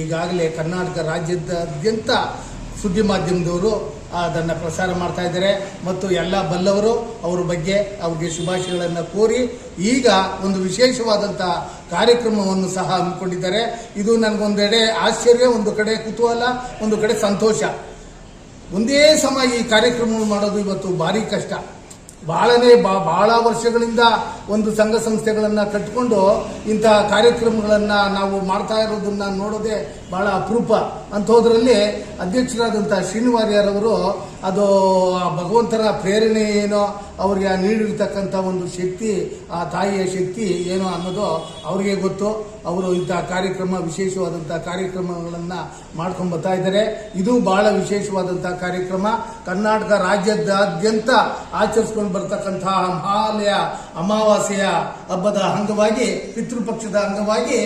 ಈಗಾಗಲೇ ಕರ್ನಾಟಕ ರಾಜ್ಯದಾದ್ಯಂತ ಸುದ್ದಿ ಮಾಧ್ಯಮದವರು ಅದನ್ನು ಪ್ರಸಾರ ಮಾಡ್ತಾ ಇದ್ದಾರೆ. ಮತ್ತು ಎಲ್ಲ ಬಲ್ಲವರು ಅವ್ರ ಬಗ್ಗೆ ಅವ್ರಿಗೆ ಶುಭಾಶಯಗಳನ್ನು ಕೋರಿ ಈಗ ಒಂದು ವಿಶೇಷವಾದಂಥ ಕಾರ್ಯಕ್ರಮವನ್ನು ಸಹ ಹಮ್ಮಿಕೊಂಡಿದ್ದಾರೆ. ಇದು ನನಗೊಂದೆಡೆ ಆಶ್ಚರ್ಯ, ಒಂದು ಕಡೆ ಕುತೂಹಲ, ಒಂದು ಕಡೆ ಸಂತೋಷ. ಒಂದೇ ಸಮ ಈ ಕಾರ್ಯಕ್ರಮವನ್ನು ಮಾಡೋದು ಇವತ್ತು ಭಾರಿ ಕಷ್ಟ. ಬಹಳನೇ ಬಹಳ ವರ್ಷಗಳಿಂದ ಒಂದು ಸಂಘ ಸಂಸ್ಥೆಗಳನ್ನು ಕಟ್ಟಿಕೊಂಡು ಇಂತಹ ಕಾರ್ಯಕ್ರಮಗಳನ್ನು ನಾವು ಮಾಡ್ತಾ ಇರೋದನ್ನ ನೋಡೋದೇ ಬಹಳ ಅಪರೂಪ. ಅಂಥದ್ರಲ್ಲಿ ಅಧ್ಯಕ್ಷರಾದಂಥ ಶ್ರೀನಿವಾರ್ಯರವರು ಅದು ಭಗವಂತನ ಪ್ರೇರಣೆ ಏನೋ ಅವರಿಗೆ ನೀಡಿರ್ತಕ್ಕಂಥ ಒಂದು ಶಕ್ತಿ ಆ ತಾಯಿಯ ಶಕ್ತಿ ಏನು ಅನ್ನೋದು ಅವರಿಗೆ ಗೊತ್ತು. ಅವರು ಇಂಥ ಕಾರ್ಯಕ್ರಮ, ವಿಶೇಷವಾದಂಥ ಕಾರ್ಯಕ್ರಮಗಳನ್ನು ಮಾಡ್ಕೊಂಡು ಬರ್ತಾ ಇದ್ದಾರೆ. ಇದು ಬಹಳ ವಿಶೇಷವಾದಂಥ ಕಾರ್ಯಕ್ರಮ. ಕರ್ನಾಟಕ ರಾಜ್ಯದಾದ್ಯಂತ ಆಚರಿಸ್ಕೊಂಡು ಬರ್ತಕ್ಕಂತಹ ಮಹಾಲಯ, ಅಮಾವಾಸ್ಯೆಯ ಹಬ್ಬದ ಅಂಗವಾಗಿ, ಪಿತೃಪಕ್ಷದ ಅಂಗವಾಗಿ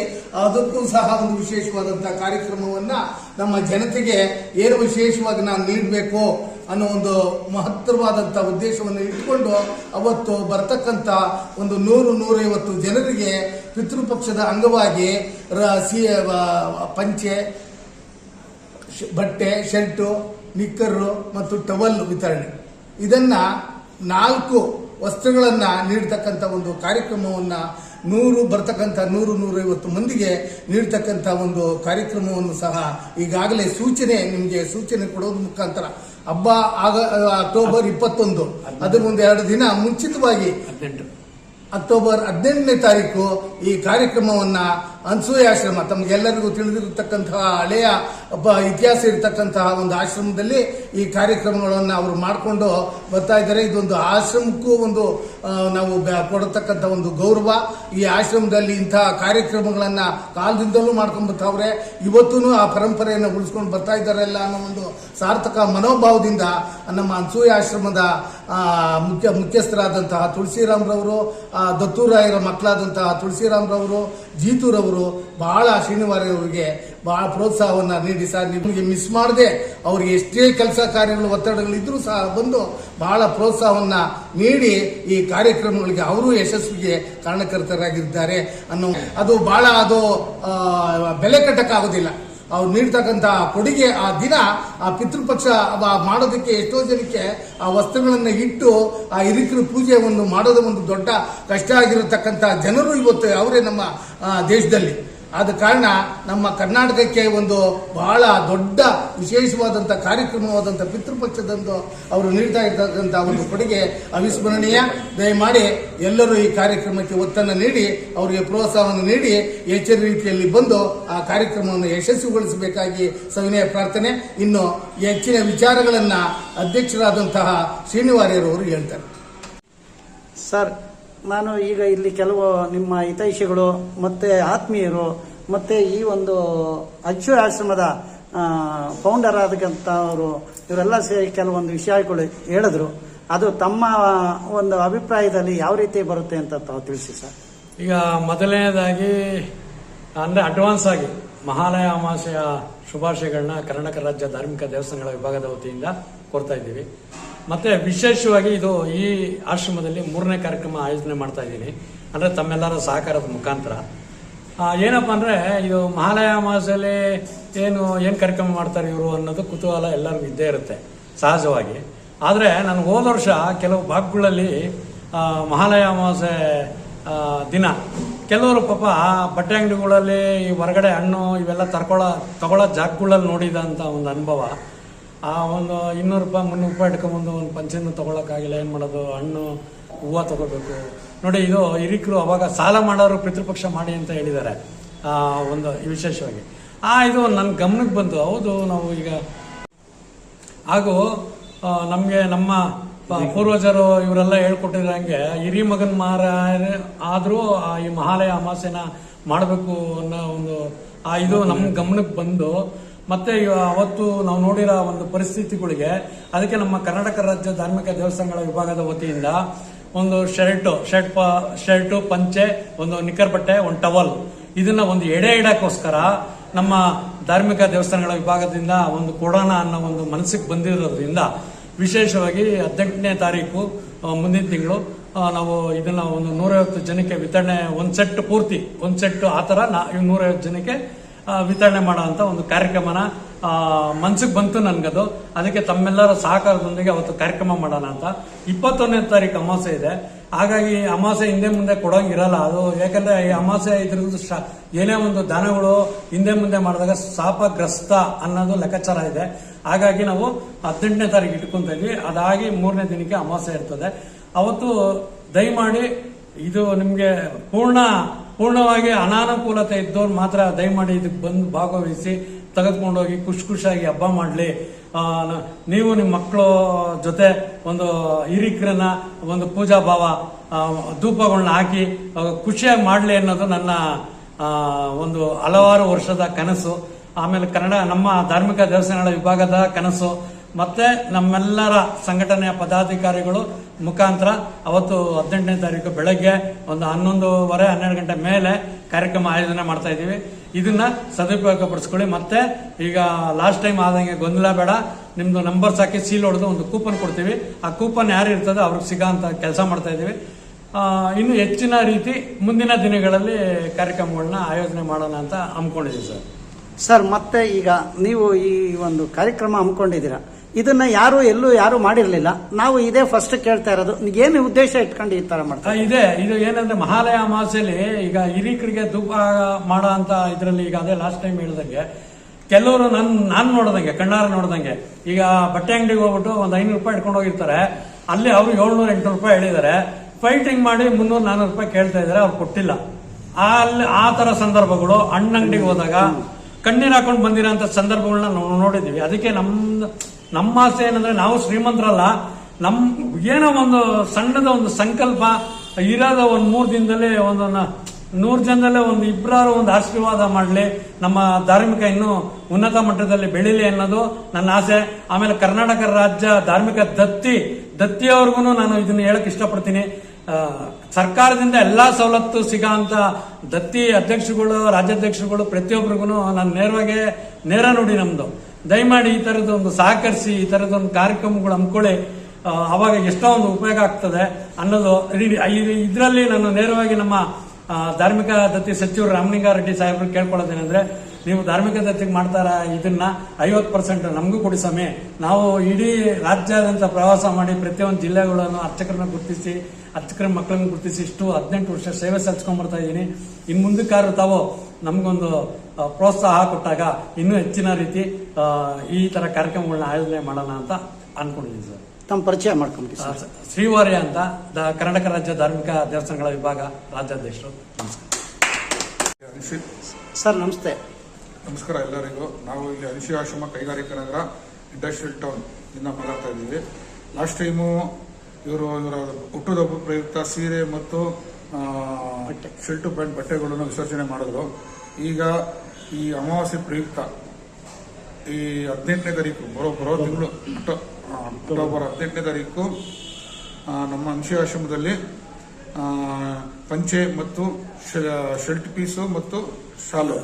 ಅದಕ್ಕೂ ಸಹ ಒಂದು ವಿಶೇಷವಾದಂಥ ಕಾರ್ಯಕ್ರಮವನ್ನು ನಮ್ಮ ಜನತೆಗೆ ಏನು ವಿಶೇಷವಾಗಿ ನಾವು ನೀಡಬೇಕು ಅನ್ನೋ ಒಂದು ಮಹತ್ತರವಾದಂಥ ಉದ್ದೇಶವನ್ನು ಇಟ್ಕೊಂಡು ಅವತ್ತು ಬರ್ತಕ್ಕಂಥ ಒಂದು ನೂರು ನೂರೈವತ್ತು ಜನರಿಗೆ ಪಿತೃಪಕ್ಷದ ಅಂಗವಾಗಿ ರ- ಸಿ ಪಂಚೆ ಬಟ್ಟೆ, ಶರ್ಟು, ನಿಕ್ಕರು ಮತ್ತು ಟವಲ್ ವಿತರಣೆ. ಇದನ್ನು ನಾಲ್ಕು ವಸ್ತುಗಳನ್ನು ನೀಡ್ತಕ್ಕಂಥ ಒಂದು ಕಾರ್ಯಕ್ರಮವನ್ನ ನೂರು ಬರ್ತಕ್ಕಂಥ ನೂರು ನೂರೈವತ್ತು ಮಂದಿಗೆ ನೀಡ್ತಕ್ಕಂಥ ಒಂದು ಕಾರ್ಯಕ್ರಮವನ್ನು ಸಹ ಈಗಾಗಲೇ ಸೂಚನೆ ನಿಮಗೆ ಸೂಚನೆ ಕೊಡೋದ್ರ ಮುಖಾಂತರ. ಹಬ್ಬ ಆಗ ಅಕ್ಟೋಬರ್ ಇಪ್ಪತ್ತೊಂದು. ಅದ್ರ ಮುಂದೆ ಎರಡು ದಿನ ಮುಂಚಿತವಾಗಿ ಅಕ್ಟೋಬರ್ ಹದಿನೆಂಟನೇ ತಾರೀಕು ಈ ಕಾರ್ಯಕ್ರಮವನ್ನ ಅನ್ಸೂಯ ಆಶ್ರಮ. ತಮಗೆಲ್ಲರಿಗೂ ತಿಳಿದಿರತಕ್ಕಂತಹ ಹಳೆಯ ಇತಿಹಾಸ ಇರತಕ್ಕಂತಹ ಒಂದು ಆಶ್ರಮದಲ್ಲಿ ಈ ಕಾರ್ಯಕ್ರಮಗಳನ್ನು ಅವರು ಮಾಡಿಕೊಂಡು ಬರ್ತಾ ಇದ್ದಾರೆ. ಇದೊಂದು ಆಶ್ರಮಕ್ಕೂ ಒಂದು ನಾವು ಕೊಡತಕ್ಕಂಥ ಒಂದು ಗೌರವ. ಈ ಆಶ್ರಮದಲ್ಲಿ ಇಂತಹ ಕಾರ್ಯಕ್ರಮಗಳನ್ನು ಕಾಲದಿಂದಲೂ ಮಾಡ್ಕೊಂಡು ಬರ್ತಾವ್ರೆ ಇವತ್ತೂ ಆ ಪರಂಪರೆಯನ್ನು ಉಳಿಸ್ಕೊಂಡು ಬರ್ತಾ ಇದ್ದಾರಲ್ಲ ಅನ್ನೋ ಒಂದು ಸಾರ್ಥಕ ಮನೋಭಾವದಿಂದ ನಮ್ಮ ಅನ್ಸೂಯ ಆಶ್ರಮದ ಮುಖ್ಯ, ಮುಖ್ಯಸ್ಥರಾದಂತಹ ತುಳಸಿರಾಮ್ರವರು ದತ್ತೂರಾಯರ ಮಕ್ಕಳಾದಂತಹ ತುಳಸಿರಾಮ್ರವರು, ಜೀತೂರವರು ಬಹಳ ಶ್ರೀನಿವಾರವರಿಗೆ ಬಹಳ ಪ್ರೋತ್ಸಾಹವನ್ನ ನೀಡಿ ಸರ್. ನಿಮಗೆ ಮಿಸ್ ಮಾಡದೆ, ಅವ್ರಿಗೆ ಎಷ್ಟೇ ಕೆಲಸ ಕಾರ್ಯಗಳು ಒತ್ತಡಗಳಿದ್ದರೂ ಸಹ ಬಂದು ಬಹಳ ಪ್ರೋತ್ಸಾಹವನ್ನ ನೀಡಿ ಈ ಕಾರ್ಯಕ್ರಮಗಳಿಗೆ ಅವರು ಯಶಸ್ವಿಗೆ ಕಾರಣಕರ್ತರಾಗಿದ್ದಾರೆ ಅನ್ನೋ ಅದು ಬಹಳ ಅದು ಬೆಲೆ ಕಟ್ಟಕ್ಕಾಗೋದಿಲ್ಲ. ಅವ್ರು ನೀಡ್ತಕ್ಕಂಥ ಕೊಡುಗೆ ಆ ದಿನ ಆ ಪಿತೃಪಕ್ಷ ಮಾಡೋದಕ್ಕೆ ಎಷ್ಟೋ ಜನಕ್ಕೆ ಆ ವಸ್ತ್ರಗಳನ್ನು ಇಟ್ಟು ಆ ಹಿರಿಕರು ಪೂಜೆಯನ್ನು ಮಾಡೋದು ಒಂದು ದೊಡ್ಡ ಕಷ್ಟ ಆಗಿರತಕ್ಕಂಥ ಜನರು ಇವತ್ತು ಅವರೇ ನಮ್ಮ ದೇಶದಲ್ಲಿ. ಆದ ಕಾರಣ ನಮ್ಮ ಕರ್ನಾಟಕಕ್ಕೆ ಒಂದು ಬಹಳ ದೊಡ್ಡ ವಿಶೇಷವಾದಂಥ ಕಾರ್ಯಕ್ರಮವಾದಂಥ ಪಿತೃಪಕ್ಷದಂದು ಅವರು ನೀಡ್ತಾ ಇರ್ತಕ್ಕಂಥ ಒಂದು ಕೊಡುಗೆ ಅವಿಸ್ಮರಣೀಯ. ದಯಮಾಡಿ ಎಲ್ಲರೂ ಈ ಕಾರ್ಯಕ್ರಮಕ್ಕೆ ಒತ್ತನ್ನು ನೀಡಿ, ಅವರಿಗೆ ಪ್ರೋತ್ಸಾಹವನ್ನು ನೀಡಿ ಹೆಚ್ಚಿನ ರೀತಿಯಲ್ಲಿ ಬಂದು ಆ ಕಾರ್ಯಕ್ರಮವನ್ನು ಯಶಸ್ವಿಗೊಳಿಸಬೇಕಾಗಿ ಸವಿನಯ ಪ್ರಾರ್ಥನೆ. ಇನ್ನು ಹೆಚ್ಚಿನ ವಿಚಾರಗಳನ್ನು ಅಧ್ಯಕ್ಷರಾದಂತಹ ಶ್ರೀನಿವಾರ್ಯರವರು ಹೇಳ್ತಾರೆ. ಸರ್ ನಾನು ಈಗ ಇಲ್ಲಿ ಕೆಲವು ನಿಮ್ಮ ಹಿತೈಷಿಗಳು, ಮತ್ತೆ ಆತ್ಮೀಯರು, ಮತ್ತೆ ಈ ಒಂದು ಅಚ್ಚು ಆಶ್ರಮದ ಫೌಂಡರ್ ಅವರು ಇವರೆಲ್ಲ ಸೇರಿ ಕೆಲವೊಂದು ವಿಷಯಗಳು ಹೇಳಿದ್ರು. ಅದು ತಮ್ಮ ಒಂದು ಅಭಿಪ್ರಾಯದಲ್ಲಿ ಯಾವ ರೀತಿ ಬರುತ್ತೆ ಅಂತ ತಾವು ತಿಳಿಸಿ ಸರ್? ಈಗ ಮೊದಲನೇದಾಗಿ, ಅಂದ್ರೆ ಅಡ್ವಾನ್ಸ್ ಆಗಿ ಮಹಾಲಯ ಅಮಾವಾಸ್ಯೆಯ ಶುಭಾಶಯಗಳನ್ನ ಕರ್ನಾಟಕ ರಾಜ್ಯ ಧಾರ್ಮಿಕ ದೇವಸ್ಥಾನಗಳ ವಿಭಾಗದ ವತಿಯಿಂದ ಕೊಡ್ತಾ ಇದ್ದೀವಿ. ಮತ್ತೆ ವಿಶೇಷವಾಗಿ ಇದು ಈ ಆಶ್ರಮದಲ್ಲಿ ಮೂರನೇ ಕಾರ್ಯಕ್ರಮ ಆಯೋಜನೆ ಮಾಡ್ತಾ ಇದ್ದೀನಿ. ಅಂದ್ರೆ ತಮ್ಮೆಲ್ಲರ ಸಹಕಾರದ ಮುಖಾಂತರ. ಏನಪ್ಪ ಅಂದರೆ ಇದು ಮಹಾಲಯ ಮಾಸದಲ್ಲಿ ಏನು ಏನು ಕಾರ್ಯಕ್ರಮ ಮಾಡ್ತಾರೆ ಇವರು ಅನ್ನೋದು ಕುತೂಹಲ ಎಲ್ಲರಿಗೂ ಇದ್ದೇ ಇರುತ್ತೆ, ಸಹಜವಾಗಿ. ಆದರೆ ನಾನು ಹೋದ ವರ್ಷ ಕೆಲವು ಭಾಗಗಳಲ್ಲಿ ಮಹಾಲಯ ಅಮಾವಾಸ್ಯೆ ದಿನ, ಕೆಲವರು ಪಾಪ ಬಟ್ಟೆ ಅಂಗಡಿಗಳಲ್ಲಿ ಈ ಹೊರಗಡೆ ಹಣ್ಣು ಇವೆಲ್ಲ ತರ್ಕೊಳ್ಳೋ ತಗೊಳ್ಳೋ ಜಾಗಗಳಲ್ಲಿ ನೋಡಿದಂಥ ಒಂದು ಅನುಭವ. ಆ ಒಂದು ಇನ್ನೂರು ರೂಪಾಯಿ ಮುನ್ನೂರು ರೂಪಾಯಿ ಇಟ್ಕೊಂಬಂದು ಒಂದು ಪಂಚನ್ನು ತಗೊಳಕ್ಕಾಗಿಲ್ಲ, ಏನು ಮಾಡೋದು? ಹಣ್ಣು, ಹೂವು ತಗೋಬೇಕು. ನೋಡಿ, ಇದು ಹಿರಿಕರು ಅವಾಗ ಸಾಲ ಮಾಡೋರು ಪಿತೃಪಕ್ಷ ಮಾಡಿ ಅಂತ ಹೇಳಿದ್ದಾರೆ ಒಂದು ವಿಶೇಷವಾಗಿ. ಆ, ಇದು ನನ್ನ ಗಮನಕ್ಕೆ ಬಂತು ಹೌದು, ನಾವು ಈಗ ಹಾಗೂ ನಮಗೆ ನಮ್ಮ ಪೂರ್ವಜರು ಇವರೆಲ್ಲ ಹೇಳ್ಕೊಟ್ಟಿರಂಗೆ ಹಿರಿ ಮಗನ್ ಮಾರ ಆದರೂ ಈ ಮಹಾಲಯ ಅಮಾಸೆನ ಮಾಡಬೇಕು ಅನ್ನೋ ಒಂದು, ಆ, ಇದು ನಮ್ಮ ಗಮನಕ್ಕೆ ಬಂದು ಮತ್ತೆ ಅವತ್ತು ನಾವು ನೋಡಿರೋ ಒಂದು ಪರಿಸ್ಥಿತಿಗಳಿಗೆ ಅದಕ್ಕೆ ನಮ್ಮ ಕರ್ನಾಟಕ ರಾಜ್ಯ ಧಾರ್ಮಿಕ ದೇವಸ್ಥಾನಗಳ ವಿಭಾಗದ ವತಿಯಿಂದ ಒಂದು ಶರ್ಟು, ಶರ್ಟ್ ಶರ್ಟು, ಪಂಚೆ, ಒಂದು ನಿಕ್ಕರ್ ಬಟ್ಟೆ, ಒಂದು ಟವಲ್. ಇದನ್ನ ಒಂದು ಎಡೆ ಇಡಕ್ಕೋಸ್ಕರ ನಮ್ಮ ಧಾರ್ಮಿಕ ದೇವಸ್ಥಾನಗಳ ವಿಭಾಗದಿಂದ ಒಂದು ಕೊಡೋಣ ಅನ್ನೋ ಒಂದು ಮನಸ್ಸಿಗೆ ಬಂದಿರೋದ್ರಿಂದ ವಿಶೇಷವಾಗಿ ಹದಿನೆಂಟನೇ ತಾರೀಕು ಮುಂದಿನ ತಿಂಗಳು ನಾವು ಇದನ್ನ ಒಂದು ನೂರೈವತ್ತು ಜನಕ್ಕೆ ವಿತರಣೆ, ಒಂದು ಸೆಟ್ ಪೂರ್ತಿ, ಒಂದು ಸೆಟ್ ಆ ಥರ ನೂರೈವತ್ತು ಜನಕ್ಕೆ ವಿತರಣೆ ಮಾಡುವಂತ ಒಂದು ಕಾರ್ಯಕ್ರಮನ ಮನ್ಸಿಗೆ ಬಂತು ನನಗದು. ಅದಕ್ಕೆ ತಮ್ಮೆಲ್ಲರ ಸಹಕಾರದೊಂದಿಗೆ ಅವತ್ತು ಕಾರ್ಯಕ್ರಮ ಮಾಡೋಣ ಅಂತ. ಇಪ್ಪತ್ತೊಂದನೇ ತಾರೀಕು ಅಮಾಸೆ ಇದೆ. ಹಾಗಾಗಿ ಅಮಾಸೆ ಹಿಂದೆ ಮುಂದೆ ಕೊಡೋಂಗಿರಲ್ಲ ಅದು ಯಾಕಂದ್ರೆ ಈ ಅಮಾಸೆ ಇದ್ರದ್ದು ಏನೇ ಒಂದು ದಾನಗಳು ಹಿಂದೆ ಮುಂದೆ ಮಾಡಿದಾಗ ಶಾಪಗ್ರಸ್ತ ಅನ್ನೋದು ಲೆಕ್ಕಾಚಾರ ಇದೆ. ಹಾಗಾಗಿ ನಾವು ಹದಿನೆಂಟನೇ ತಾರೀಕು ಇಟ್ಕೊಂತ ಅದಾಗಿ ಮೂರನೇ ದಿನಕ್ಕೆ ಅಮಾವಾಸ್ಯೆ ಇರ್ತದೆ. ಅವತ್ತು ದಯಮಾಡಿ ಇದು ನಿಮಗೆ ಪೂರ್ಣ ಪೂರ್ಣವಾಗಿ ಅನಾನುಕೂಲತೆ ಇದ್ದವ್ರು ಮಾತ್ರ ದಯಮಾಡಿ ಇದಕ್ಕೆ ಬಂದು ಭಾಗವಹಿಸಿ ತೆಗೆದುಕೊಂಡೋಗಿ ಖುಷಿ ಖುಷಿಯಾಗಿ ಹಬ್ಬ ಮಾಡಲಿ. ನೀವು ನಿಮ್ಮ ಮಕ್ಕಳು ಜೊತೆ ಒಂದು ಹಿರಿಕರನ್ನ, ಒಂದು ಪೂಜಾ ಭಾವ ಧೂಪಗಳನ್ನ ಹಾಕಿ ಖುಷಿಯಾಗಿ ಮಾಡಲಿ ಅನ್ನೋದು ನನ್ನ ಒಂದು ಹಲವಾರು ವರ್ಷದ ಕನಸು. ಆಮೇಲೆ ಕನ್ನಡ, ನಮ್ಮ ಧಾರ್ಮಿಕ ದೇವಸ್ಥಾನಗಳ ವಿಭಾಗದ ಕನಸು. ಮತ್ತೆ ನಮ್ಮೆಲ್ಲರ ಸಂಘಟನೆಯ ಪದಾಧಿಕಾರಿಗಳು ಮುಖಾಂತರ ಅವತ್ತು ಹದಿನೆಂಟನೇ ತಾರೀಕು ಬೆಳಗ್ಗೆ ಒಂದು ಹನ್ನೊಂದುವರೆ, ಹನ್ನೆರಡು ಗಂಟೆ ಮೇಲೆ ಕಾರ್ಯಕ್ರಮ ಆಯೋಜನೆ ಮಾಡ್ತಾ ಇದ್ದೀವಿ. ಇದನ್ನ ಸದುಪಯೋಗ ಪಡಿಸ್ಕೊಳ್ಳಿ ಮತ್ತೆ ಈಗ ಲಾಸ್ಟ್ ಟೈಮ್ ಆದಂಗೆ ಗೊಂದಲ ಬೇಡ. ನಿಮ್ದು ನಂಬರ್ಸ್ ಹಾಕಿ ಸೀಲ್ ಹೊಡೆದು ಒಂದು ಕೂಪನ್ ಕೊಡ್ತೀವಿ. ಆ ಕೂಪನ್ ಯಾರು ಇರ್ತದೆ ಅವ್ರಿಗೆ ಸಿಗೋ ಅಂತ ಕೆಲಸ ಮಾಡ್ತಾ ಇದ್ದೀವಿ. ಇನ್ನು ಹೆಚ್ಚಿನ ರೀತಿ ಮುಂದಿನ ದಿನಗಳಲ್ಲಿ ಕಾರ್ಯಕ್ರಮಗಳನ್ನ ಆಯೋಜನೆ ಮಾಡೋಣ ಅಂತ ಹಮ್ಮಿಕೊಂಡಿದ್ದೀವಿ ಸರ್. ಸರ್, ಮತ್ತೆ ಈಗ ನೀವು ಈ ಒಂದು ಕಾರ್ಯಕ್ರಮ ಹಮ್ಮಿಕೊಂಡಿದ್ದೀರಾ? ಇದನ್ನ ಯಾರು ಎಲ್ಲೂ ಯಾರು ಮಾಡಿರಲಿಲ್ಲ. ನಾವು ಇದೇ ಫಸ್ಟ್ ಕೇಳ್ತಾ ಇರೋದು. ಏನು ಉದ್ದೇಶ ಇಟ್ಕೊಂಡು ಈ ಮಾಡ್ತಾ ಮಾಡ್ತಾರೆ ಇದೆ, ಇದು ಏನಂದ್ರೆ ಮಹಾಲಯ ಅಮಾವಾಸ್ಯೆಯಲ್ಲಿ ಈಗ ಹಿರಿಕರಿಗೆ ಧೂಪ ಮಾಡೋ ಅಂತ ಇದರಲ್ಲಿ ಈಗ ಅದೇ ಲಾಸ್ಟ್ ಟೈಮ್ ಹೇಳ್ದಂಗೆ, ಕೆಲವರು ನನ್, ನಾನು ನೋಡ್ದಂಗೆ, ಕಣ್ಣಾರ ನೋಡ್ದಂಗೆ, ಈಗ ಬಟ್ಟೆ ಅಂಗಡಿಗೆ ಹೋಗ್ಬಿಟ್ಟು ಒಂದ್ ಐನೂರು ರೂಪಾಯಿ ಇಟ್ಕೊಂಡು ಹೋಗಿರ್ತಾರೆ. ಅಲ್ಲಿ ಅವ್ರು ಏಳ್ನೂರ, ಎಂಟ್ನೂರು ರೂಪಾಯಿ ಹೇಳಿದ್ದಾರೆ. ಫೈಟಿಂಗ್ ಮಾಡಿ ಮುನ್ನೂರು, ನಾನೂರು ರೂಪಾಯಿ ಕೇಳ್ತಾ ಇದಾರೆ ಅವ್ರು ಕೊಟ್ಟಿಲ್ಲ. ಅಲ್ಲಿ, ಆ ತರ ಸಂದರ್ಭಗಳು, ಅಣ್ಣಂಗಡಿಗೆ ಹೋದಾಗ ಕಣ್ಣೀರ್ ಹಾಕೊಂಡು ಬಂದಿರೋಂಥ ಸಂದರ್ಭಗಳನ್ನ ನಾವು ನೋಡಿದೀವಿ. ಅದಕ್ಕೆ ನಮ್ ನಮ್ಮ ಆಸೆ ಏನಂದ್ರೆ ನಾವು ಶ್ರೀಮಂತರಲ್ಲ, ನಮ್ ಏನೋ ಒಂದು ಸಣ್ಣದ ಒಂದು ಸಂಕಲ್ಪ ಇರೋದ ಒಂದು ಮೂರು ದಿನದಲ್ಲಿ ಒಂದು ನೂರು ಜನದಲ್ಲೇ ಒಂದು ಇಬ್ಬರಾರು ಒಂದು ಆಶೀರ್ವಾದ ಮಾಡಲಿ, ನಮ್ಮ ಧಾರ್ಮಿಕ ಇನ್ನೂ ಉನ್ನತ ಮಟ್ಟದಲ್ಲಿ ಬೆಳೀಲಿ ಅನ್ನೋದು ನನ್ನ ಆಸೆ. ಆಮೇಲೆ ಕರ್ನಾಟಕ ರಾಜ್ಯ ಧಾರ್ಮಿಕ ದತ್ತಿ, ದತ್ತಿಯವ್ರಿಗೂ ನಾನು ಇದನ್ನ ಹೇಳಕ್ ಇಷ್ಟಪಡ್ತೀನಿ. ಸರ್ಕಾರದಿಂದ ಎಲ್ಲ ಸವಲತ್ತು ಸಿಗಂತ ದತ್ತಿ ಅಧ್ಯಕ್ಷರುಗಳು, ರಾಜ್ಯಾಧ್ಯಕ್ಷರುಗಳು ಪ್ರತಿಯೊಬ್ಬರಿಗೂ ನಾನು ನೇರವಾಗಿ ನೇರ ನೋಡಿ ನಮ್ದು. ದಯಮಾಡಿ ಈ ಒಂದು ಸಹಕರಿಸಿ, ಈ ತರದ ಒಂದು ಕಾರ್ಯಕ್ರಮಗಳು ಹಮ್ಕೊಳ್ಳಿ. ಅವಾಗ ಎಷ್ಟೋ ಒಂದು ಉಪಯೋಗ ಆಗ್ತದೆ ಅನ್ನೋದು ಇದರಲ್ಲಿ ನಾನು ನೇರವಾಗಿ ನಮ್ಮ ಧಾರ್ಮಿಕ ದತ್ತಿ ಸಚಿವರು ರಾಮಲಿಂಗಾರೆಡ್ಡಿ ಸಾಹೇಬ್ರು ಕೇಳ್ಕೊಳ್ಳೋದೇನೆಂದ್ರೆ, ನೀವು ಧಾರ್ಮಿಕ ದತ್ತಿಗೆ ಮಾಡ್ತಾರ ಇದನ್ನ ಐವತ್ತು ಪರ್ಸೆಂಟ್ ನಮಗೂ ಕೊಡಿ ಸ್ವಾಮಿ. ನಾವು ಇಡೀ ರಾಜ್ಯಾದ್ಯಂತ ಪ್ರವಾಸ ಮಾಡಿ ಪ್ರತಿಯೊಂದು ಜಿಲ್ಲೆಗಳನ್ನು ಅರ್ಚಕರನ್ನ ಗುರುತಿಸಿ, ಅರ್ಚಕರ ಮಕ್ಕಳನ್ನ ಗುರುತಿಸಿ ಇಷ್ಟು ಹದಿನೆಂಟು ವರ್ಷ ಸೇವೆ ಸಲ್ಲಿಸ್ಕೊಂಡ್ ಬರ್ತಾ ಇದ್ದೀನಿ ಇನ್ ಮುಂದಕ್ಕಾದ್ರೂ ತಾವು ನಮಗೊಂದು ಪ್ರೋತ್ಸಾಹ ಕೊಟ್ಟಾಗ ಇನ್ನೂ ಹೆಚ್ಚಿನ ರೀತಿ ಈ ತರ ಕಾರ್ಯಕ್ರಮಗಳನ್ನ ಆಯೋಜನೆ ಮಾಡೋಣ ಅಂತ ಅನ್ಕೊಂಡಿದ್ದೀನಿ ಸರ್. ತಮ್ಮ ಪರಿಚಯ ಮಾಡ್ಕೊಂಬಿಡಿ ಆ, ಸರ್ ಶ್ರೀವಾರ್ಯ ಅಂತ ದ- ಕರ್ನಾಟಕ ರಾಜ್ಯ ಧಾರ್ಮಿಕ ದೇವಸ್ಥಾನಗಳ ವಿಭಾಗ ರಾಜ್ಯಾಧ್ಯಕ್ಷರು. ನಮಸ್ಕಾರ ಸರ್ ನಮಸ್ತೆ. ನಮಸ್ಕಾರ ಎಲ್ಲರಿಗೂ. ನಾವು ಇಲ್ಲಿ ಅನಿಶಿ ಆಶ್ರಮ ಕೈಗಾರಿಕಾ ನಗರ ಇಂಡಸ್ಟ್ರಿಯಲ್ ಟೌನ್ ಇಂದ ಮಾತಾಡ್ತಾ ಇದ್ದೀವಿ. ಲಾಸ್ಟ್ ಟೈಮು ಇವರು ಇವರ ಹುಟ್ಟುಹಬ್ಬ ಪ್ರಯುಕ್ತ ಸೀರೆ ಮತ್ತು ಶೆಲ್ಟು ಶರ್ಟು ಪ್ಯಾಂಟ್ ಬಟ್ಟೆಗಳನ್ನು ವಿಸರ್ಜನೆ ಮಾಡಿದ್ರು. ಈಗ ಈ ಅಮಾವಾಸ್ಯೆ ಪ್ರಯುಕ್ತ ಈ ಹದಿನೆಂಟನೇ ತಾರೀಕು ಬರೋ ಬರೋ ತಿಂಗಳು ಅಕ್ಟೋಬರ್ ಹದಿನೆಂಟನೇ ತಾರೀಕು ನಮ್ಮ ಅಂಶ ಆಶ್ರಮದಲ್ಲಿ ಪಂಚೆ ಮತ್ತು ಶರ್ಟ್ ಪೀಸು ಮತ್ತು ಶಾಲು.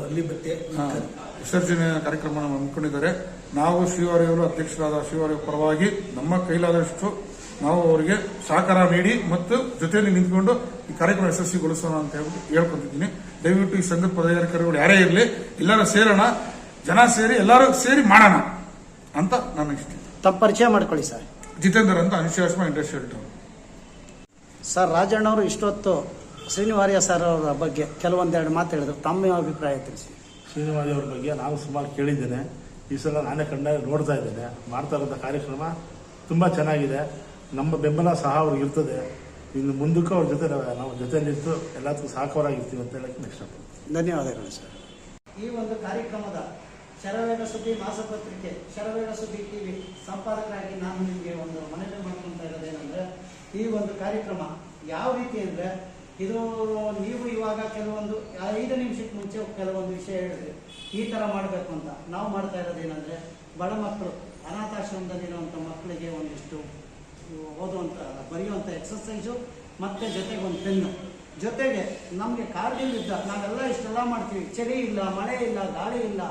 ವಿಸರ್ಜನೆ ಕಾರ್ಯಕ್ರಮ ಹಮ್ಮಿಕೊಂಡಿದ್ದಾರೆ. ನಾವು ಶ್ರೀವಾರಿಯವರು ಅಧ್ಯಕ್ಷರಾದ ಶ್ರೀವಾರಿಯ ಪರವಾಗಿ ನಮ್ಮ ಕೈಲಾದಷ್ಟು ನಾವು ಅವರಿಗೆ ಸಹಕಾರ ನೀಡಿ ಮತ್ತು ಜೊತೆಯಲ್ಲಿ ನಿಂತ್ಕೊಂಡು ಈ ಕಾರ್ಯಕ್ರಮ ಯಶಸ್ವಿಗೊಳಿಸೋಣ ಅಂತ ಹೇಳ್ಬಿಟ್ಟು ಹೇಳ್ಕೊತಿದ್ದೀನಿ. ದಯವಿಟ್ಟು ಈ ಸಂಘದ ಪದಾಧಿಕಾರಿಗಳು ಯಾರೇ ಇರಲಿ ಎಲ್ಲರೂ ಸೇರೋಣ. ಜನ ಸೇರಿ ಎಲ್ಲರೂ ಸೇರಿ ಮಾಡೋಣ ಅಂತ ನನ್ನ ಇಷ್ಟ ತಮ್ಮ ಪರಿಚಯ ಮಾಡ್ಕೊಳ್ಳಿ ಸರ್. ಜಿತೇಂದ್ರ ಅಂತ ಅನಿಶಾಶ್ಮ ಇಂಡಸ್ಟ್ರಿಯಲ್ ಟೌನ್ ಸರ್ ರಾಜಣ್ಣ ಅವರು ಇಷ್ಟೊತ್ತು ಶ್ರೀನಿವಾರ್ಯ ಸರ್ ಅವರ ಬಗ್ಗೆ ಕೆಲವೊಂದೆರಡು ಮಾತು ಹೇಳಿದ್ರು. ತಮ್ಮ ಅಭಿಪ್ರಾಯ ತಿಳಿಸಿ. ಶ್ರೀನಿವಾರ್ಯ ಅವ್ರ ಬಗ್ಗೆ ನಾನು ಸುಮಾರು ಕೇಳಿದ್ದೇನೆ. ಈ ಸಲ ನಾನೇ ಕಣ್ಣಾಗ ನೋಡ್ತಾ ಇದ್ದೇನೆ. ಮಾಡ್ತಾ ಇರೋಂಥ ಕಾರ್ಯಕ್ರಮ ತುಂಬ ಚೆನ್ನಾಗಿದೆ. ನಮ್ಮ ಬೆಂಬಲ ಸಹ ಅವ್ರಿಗೆ ಇರ್ತದೆ. ಇನ್ನು ಮುಂದಕ್ಕೂ ಅವ್ರ ಜೊತೆ ನಾವು ಜೊತೆಯಲ್ಲಿತ್ತು ಜೊತೆಯಲ್ಲಿದ್ದು ಎಲ್ಲದಕ್ಕೂ ಸಹಕಾರಾಗಿರ್ತೀವಿ ಅಂತ ಹೇಳಕ್ಕೆ ಇಷ್ಟಪಡ್ತೀನಿ. ಧನ್ಯವಾದಗಳು ಸರ್. ಈ ಒಂದು ಕಾರ್ಯಕ್ರಮದ ಶರವೇಗ ಸುದ್ದಿ ಮಾಸಪತ್ರಿಕೆ ಶರವೇಗ ಸುದ್ದಿ ಟಿವಿ ಸಂಪಾದಕರಾಗಿ ನಾನು ನಿಮಗೆ ಒಂದು ಮನವಿ ಮಾಡ್ಕೊಳ್ತಾ ಇರೋದೇನಂದ್ರೆ, ಈ ಒಂದು ಕಾರ್ಯಕ್ರಮ ಯಾವ ರೀತಿ ಅಂದ್ರೆ, ಇದು ನೀವು ಇವಾಗ ಕೆಲವೊಂದು ಐದು ನಿಮಿಷಕ್ಕೆ ಮುಂಚೆ ಕೆಲವೊಂದು ವಿಷಯ ಹೇಳಿದ್ರಿ. ಈ ತರ ಮಾಡಬೇಕು ಅಂತ. ನಾವು ಮಾಡ್ತಾ ಇರೋದೇನಂದ್ರೆ, ಬಡ ಮಕ್ಕಳು ಅನಾಥಾಶ್ರಮದಲ್ಲಿರುವಂಥ ಮಕ್ಕಳಿಗೆ ಒಂದಿಷ್ಟು ಓದುವಂಥ ಬರೆಯುವಂಥ ಎಕ್ಸಸೈಸು ಮತ್ತೆ ಜೊತೆಗೆ ಒಂದು ಪೆನ್ನು. ಜೊತೆಗೆ ನಮಗೆ ಕಾರ್ಡಿಲ್ಲಿದ್ದ ನಾವೆಲ್ಲ ಇಷ್ಟೆಲ್ಲ ಮಾಡ್ತೀವಿ. ಚಳಿ ಇಲ್ಲ, ಮಳೆ ಇಲ್ಲ, ಗಾಳಿ ಇಲ್ಲ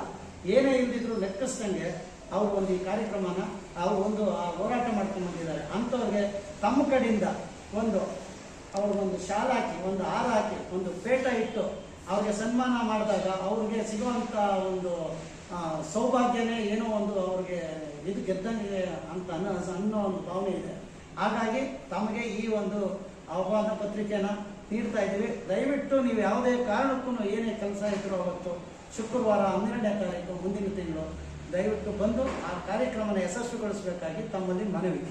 ಏನೇ ಇಲ್ದಿದ್ರು ಲೆಕ್ಕಿಸ್ದಂಗೆ ಅವರು ಒಂದು ಈ ಕಾರ್ಯಕ್ರಮನ, ಅವರು ಒಂದು ಆ ಹೋರಾಟ ಮಾಡ್ಕೊಂಡು ಬಂದಿದ್ದಾರೆ. ಅಂಥವ್ರಿಗೆ ತಮ್ಮ ಕಡೆಯಿಂದ ಒಂದು ಅವ್ರಿಗೊಂದು ಶಾಲ್ ಹಾಕಿ, ಒಂದು ಹಾರ ಹಾಕಿ, ಒಂದು ಪೇಟ ಇಟ್ಟು ಅವ್ರಿಗೆ ಸನ್ಮಾನ ಮಾಡಿದಾಗ ಅವ್ರಿಗೆ ಸಿಗುವಂಥ ಒಂದು ಸೌಭಾಗ್ಯನೇ ಏನೋ ಒಂದು ಅವ್ರಿಗೆ ಇದು ಗೆದ್ದಂಗೆ ಅಂತ ಅನ್ನೋ ಒಂದು ಭಾವನೆ ಇದೆ. ಹಾಗಾಗಿ ತಮಗೆ ಈ ಒಂದು ಆಹ್ವಾನ ಪತ್ರಿಕೆನ ನೀಡ್ತಾ ಇದ್ದೀವಿ. ದಯವಿಟ್ಟು ನೀವು ಯಾವುದೇ ಕಾರಣಕ್ಕೂ ಏನೇ ಕೆಲಸ ಇದ್ರೂ ಅವತ್ತು ಶುಕ್ರವಾರ ಹನ್ನೆರಡನೇ ತಾರೀಕು ಮುಂದಿನ ತಿಂಗಳು ದಯವಿಟ್ಟು ಬಂದು ಆ ಕಾರ್ಯಕ್ರಮನ ಯಶಸ್ವಿಗೊಳಿಸಬೇಕಾಗಿ ತಮ್ಮಲ್ಲಿ ಮನವಿ.